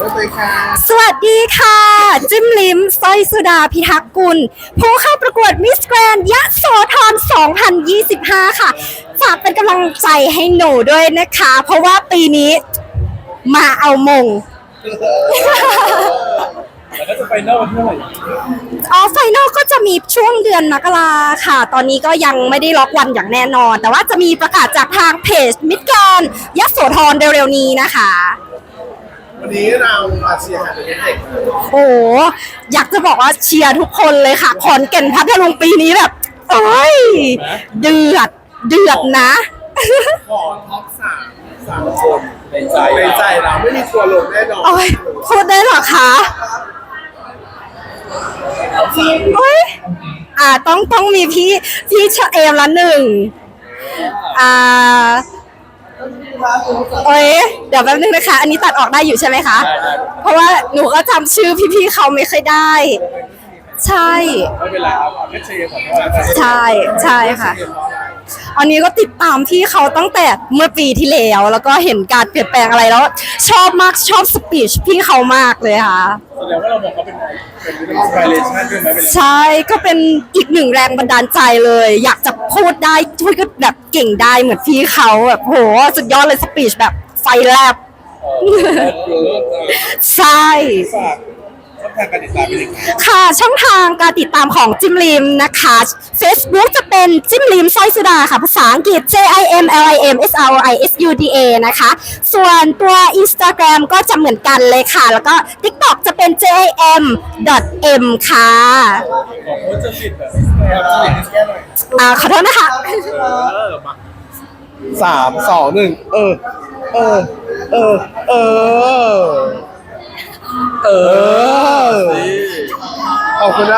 เลยค่ะสวัสดีค่ะ จิ้มลิมสร้อยสุดาพิทักษ์กุล ผู้เข้าประกวดมิสแกรนยะโสธร 2025 ค่ะ ฝากเป็นกำลังใจให้หนูด้วยนะคะ เพราะว่าปีนี้มาเอามงแล้วก็จะไปนอกวันที่เท่าไหร่ออฟไฟนอลก็จะมีช่วงเดือนมกราค่ะ ตอนนี้ก็ยังไม่ได้ล็อกวันอย่างแน่นอน แต่ว่าจะมีประกาศจากทางเพจมิดแกรนยะโสธรเร็วๆนี้นะคะ วันนี้เราอาเซียนเป็นเด็กโอ้โหอยากจะบอกว่าเชียร์ทุกคนเลยค่ะ ขอนแก่นพัทลุงปีนี้แบบโอ้ย เดือด เดือดนะ ขอท็อปสามสามคนในใจในใจเราไม่มีทัวร์ลงแน่นอนโอ้ยพูดได้เหรอคะโอ้ยอ่าต้องต้องมีพี่พี่เชเอมละหนึ่งอ่า โอ้ยเดี๋ยวแป๊บนึงนะคะ อันนี้ตัดออกได้อยู่ใช่ไหมคะ เพราะว่าหนูก็จำชื่อพี่ๆเขาไม่ค่อยได้ ใช่ ไม่เป็นไรครับไม่เชียร์ขอโทษนะใช่ใช่ค่ะ อันนี้ก็ติดตามพี่เขาตั้งแต่เมื่อปีที่แล้ว แล้วก็เห็นการเปลี่ยนแปลงอะไรแล้ว ชอบมากชอบสปีชพี่เขามากเลยค่ะแสดงว่าเราบอกเขาเป็นเป็นวิดีโอไฟเลชั่นด้วยไหมเป็นใช่ก็เป็นอีกหนึ่งแรงบันดาลใจเลย อยากจะพูดได้พูดก็แบบเก่งได้เหมือนพี่เขาแบบโหสุดยอดเลยสปีชแบบไฟแลบเออเลิศเลิศใช่ ฝาก ทางการติดตามเป็นยังไงค่ะ ช่องทางการติดตามของจิมลิมนะคะ Facebook จะเป็นจิมลิมสร้อยสุดาค่ะ ภาษาอังกฤษ J I M L I M S R O I S U D A นะคะ ส่วนตัว Instagram ก็จะเหมือนกันเลยค่ะ แล้วก็ TikTok จะเป็น J I M M ค่ะของโค้ชจะปิดแบบแบบจะปิดแค่หน่อยอ่าขอโทษนะคะเออมาสามสองหนึ่งเออ เออ เออ เออ เออ ขอบคุณนะ